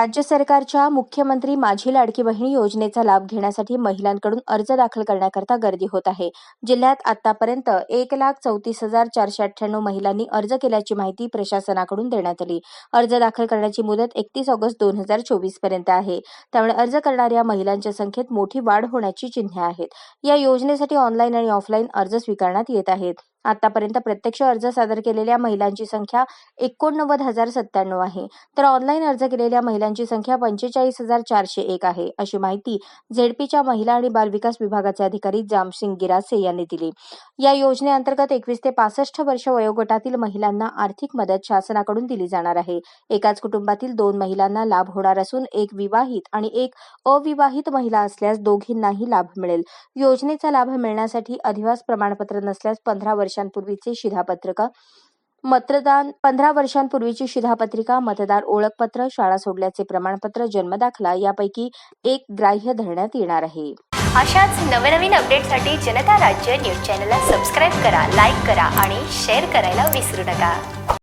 राज्य सरकारच्या मुख्यमंत्री माझी लाडकी बहीण योजनेचा लाभ घेण्यासाठी महिलांकडून अर्ज दाखल करण्याकरता गर्दी होत आहे. जिल्ह्यात आतापर्यंत एक लाख चौतीस हजार चारशे अठ्ठ्याण्णव महिलांनी अर्ज केल्याची माहिती प्रशासनाकडून देण्यात आली. अर्ज दाखल करण्याची मुदत एकतीस ऑगस्ट दोन हजार चोवीसपर्यंत आहे. त्यामुळे अर्ज करणाऱ्या महिलांच्या संख्येत मोठी वाढ होण्याची चिन्हे आहेत. या योजनेसाठी ऑनलाईन आणि ऑफलाईन अर्ज स्वीकारण्यात येत आहेत. आतापर्यंत प्रत्यक्ष अर्ज सादर केलेल्या महिलांची संख्या एकोणनव्वद हजार सत्त्याण्णव आहे. तर ऑनलाईन अर्ज केलेल्या महिलांची संख्या पंचेचाळीस हजार चारशे एक आहे अशी माहिती झेडपीच्या महिला आणि बालविकास विभागाचे अधिकारी जामसिंग गिरासे यांनी दिली. या योजनेअंतर्गत एकवीस ते पासष्ट वर्ष वयोगटातील महिलांना आर्थिक मदत शासनाकडून दिली जाणार आहे. एकाच कुटुंबातील दोन महिलांना लाभ होणार असून एक विवाहित आणि एक अविवाहित महिला असल्यास दोघींनाही लाभ मिळेल. योजनेचा लाभ मिळण्यासाठी अधिवास प्रमाणपत्र नसल्यास पंधरा वर्ष वर्षांपूर्वीचे शिधापत्रक. मतदान पंधरा वर्षांपूर्वीची शिधापत्रिका मतदार ओळखपत्र शाळा सोडल्याचे प्रमाणपत्र जन्मदाखला यापैकी एक ग्राह्य धरण्यात येणार आहे. अशाच नवनवीन अपडेटसाठी जनता राज्य न्यूज चॅनलला सबस्क्राईब करा लाईक करा आणि शेअर करायला विसरू नका.